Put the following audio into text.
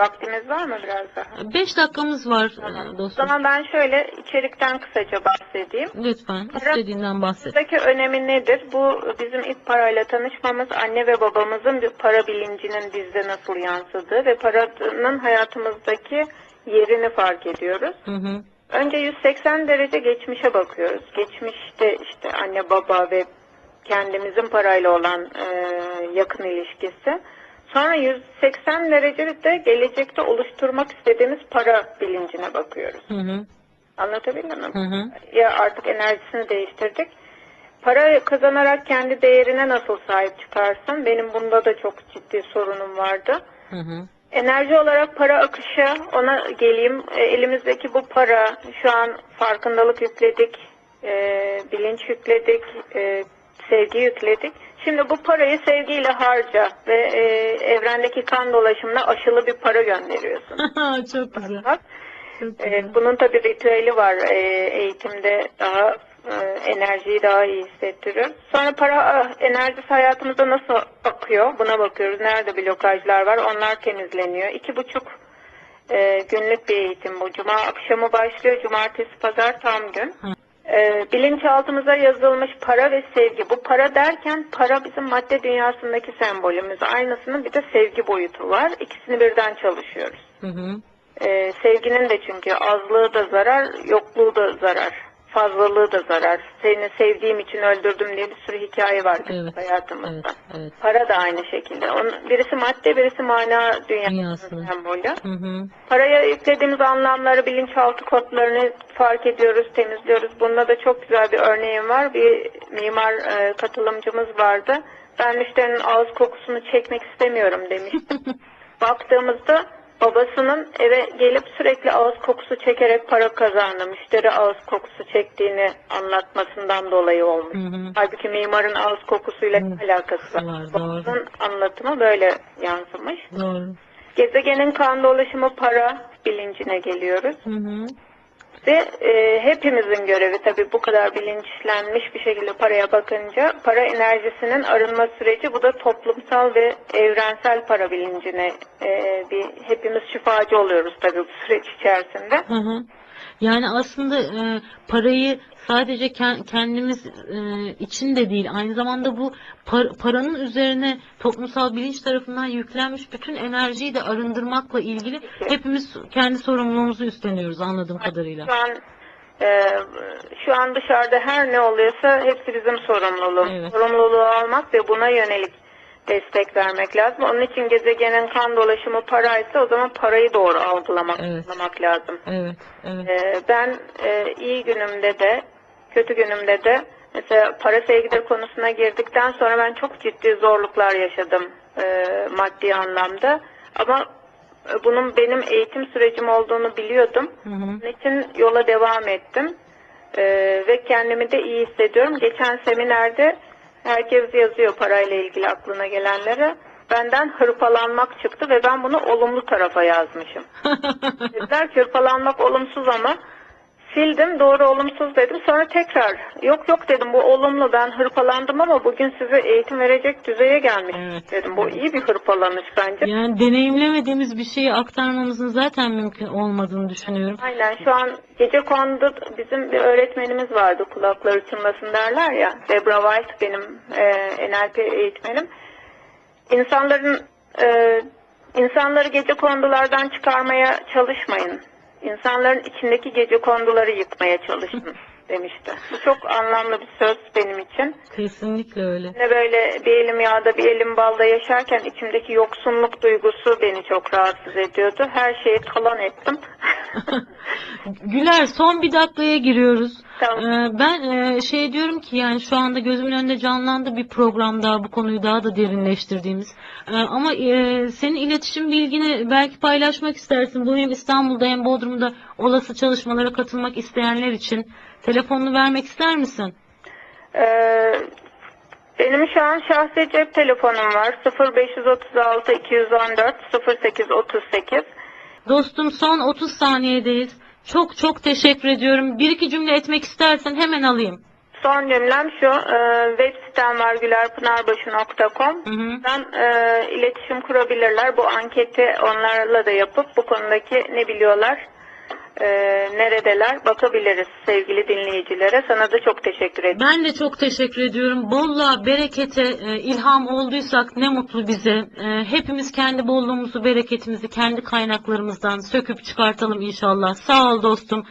Vaktimiz var mı biraz daha? 5 dakikamız var Tamam. e, O dostum. zaman ben şöyle içerikten kısaca bahsedeyim. Lütfen istediğinden bahset. Buradaki önemi nedir? Bu bizim ilk parayla tanışmamız anne ve babamızın bir para bilincinin bizde nasıl yansıdığı ve paranın hayatımızdaki yerini fark ediyoruz. Hı hı. Önce 180 derece geçmişe bakıyoruz. Geçmişte işte anne baba ve kendimizin parayla olan e, yakın ilişkisi. Sonra 180 derecede gelecekte oluşturmak istediğimiz para bilincine bakıyoruz. Hı hı. Anlatabildim mi? Hı hı. Ya artık enerjisini değiştirdik. Para kazanarak kendi değerine nasıl sahip çıkarsın? Benim bunda da çok ciddi sorunum vardı. Hı hı. Enerji olarak para akışı ona geleyim. E, elimizdeki bu para şu an farkındalık yükledik, e, bilinç yükledik, e, sevgi yükledik. Şimdi bu parayı sevgiyle harca ve e, evrendeki kan dolaşımına aşılı bir para gönderiyorsun. Çok güzel. Bak, Çok e, güzel. bunun tabi ritüeli var e, eğitimde daha e, enerjiyi daha iyi hissettiriyor. Sonra para e, enerjisi hayatımızda nasıl akıyor buna bakıyoruz. Nerede blokajlar var onlar temizleniyor. İki buçuk e, günlük bir eğitim bu. Cuma akşamı başlıyor. Cumartesi pazar tam gün. Hı. E, bilinçaltımıza yazılmış para ve sevgi. Bu para derken para bizim madde dünyasındaki sembolümüz. Aynısının bir de sevgi boyutu var. İkisini birden çalışıyoruz. Hı hı. Ee, sevginin de çünkü azlığı da zarar, yokluğu da zarar, fazlalığı da zarar. Seni sevdiğim için öldürdüm diye bir sürü hikaye var Evet, hayatımızda. Evet. Evet. Para da aynı şekilde. Onun, birisi madde, birisi mana dünyasının Dünyası. sembolü. Paraya yüklediğimiz anlamları, bilinçaltı kodlarını fark ediyoruz, temizliyoruz. Bunda da çok güzel bir örneğim var. Bir mimar e, katılımcımız vardı. Ben müşterinin ağız kokusunu çekmek istemiyorum demişti. Baktığımızda babasının eve gelip sürekli ağız kokusu çekerek para kazandı. Müşteri ağız kokusu çektiğini anlatmasından dolayı olmuş. Hı hı. Halbuki mimarın ağız kokusuyla Hı. alakası var? Var. Babasının anlatımı böyle yansımış. Doğru. Gezegenin kan dolaşımı para bilincine geliyoruz. Hı hı. Ve e, hepimizin görevi tabii bu kadar bilinçlenmiş bir şekilde paraya bakınca para enerjisinin arınma süreci bu da toplumsal ve evrensel para bilincine e, bir hepimiz şifacı oluyoruz tabii bu süreç içerisinde. Hı hı. Yani aslında e, parayı sadece ke- kendimiz e, için de değil, aynı zamanda bu par- paranın üzerine toplumsal bilinç tarafından yüklenmiş bütün enerjiyi de arındırmakla ilgili hepimiz kendi sorumluluğumuzu üstleniyoruz anladığım kadarıyla. Şu an e, şu an dışarıda her ne oluyorsa hepsi bizim sorumluluğumuz. Evet. Sorumluluğu almak ve buna yönelik destek vermek lazım. Onun için gezegenin kan dolaşımı paraysa o zaman parayı doğru algılamak Evet. algılamak lazım. Evet, evet. Ee, ben e, iyi günümde de kötü günümde de mesela para sevgidir konusuna girdikten sonra ben çok ciddi zorluklar yaşadım e, maddi anlamda ama e, bunun benim eğitim sürecim olduğunu biliyordum. Hı hı. Bunun için yola devam ettim E, ve kendimi de iyi hissediyorum. Geçen seminerde herkes yazıyor parayla ilgili aklına gelenlere. Benden hırpalanmak çıktı ve ben bunu olumlu tarafa yazmışım. Dediler ki hırpalanmak olumsuz ama sildim doğru olumsuz dedim sonra tekrar yok yok dedim bu olumlu ben hırpalandım ama bugün size eğitim verecek düzeye gelmiş Evet. dedim bu iyi bir hırpalanış bence. Yani deneyimlemediğimiz bir şeyi aktarmamızın zaten mümkün olmadığını düşünüyorum. Aynen şu an gece kondu bizim bir öğretmenimiz vardı kulakları çınlasın derler ya Debra White benim e, NLP eğitmenim. İnsanların e, insanları gece kondulardan çıkarmaya çalışmayın. İnsanların içindeki gece konduları yıkmaya çalışın demişti. Bu çok anlamlı bir söz benim için. Kesinlikle öyle. Ne böyle bir elim yağda bir elim balda yaşarken içimdeki yoksunluk duygusu beni çok rahatsız ediyordu. Her şeyi talan ettim. Güler son bir dakikaya giriyoruz. Tamam. Ee, ben e, şey diyorum ki yani şu anda gözümün önünde canlandı bir program daha bu konuyu daha da derinleştirdiğimiz. Ee, ama e, senin iletişim bilgini belki paylaşmak istersin. Bu hem İstanbul'da hem Bodrum'da olası çalışmalara katılmak isteyenler için telefonunu vermek ister misin? Ee, benim şu an şahsi cep telefonum var. 0536 214 0838. Dostum son 30 saniyedeyiz. Çok çok teşekkür ediyorum. Bir iki cümle etmek istersen hemen alayım. Son cümlem şu, e, web sitem var gülerpınarbaşı.com. Ben e, iletişim kurabilirler. Bu anketi onlarla da yapıp bu konudaki ne biliyorlar, e, neredeler bakabiliriz sevgili dinleyicilere. Sana da çok teşekkür ederim. Ben de çok teşekkür ediyorum. Bolluğa, berekete e, ilham olduysak ne mutlu bize. E, hepimiz kendi bolluğumuzu, bereketimizi kendi kaynaklarımızdan söküp çıkartalım inşallah. Sağ ol dostum.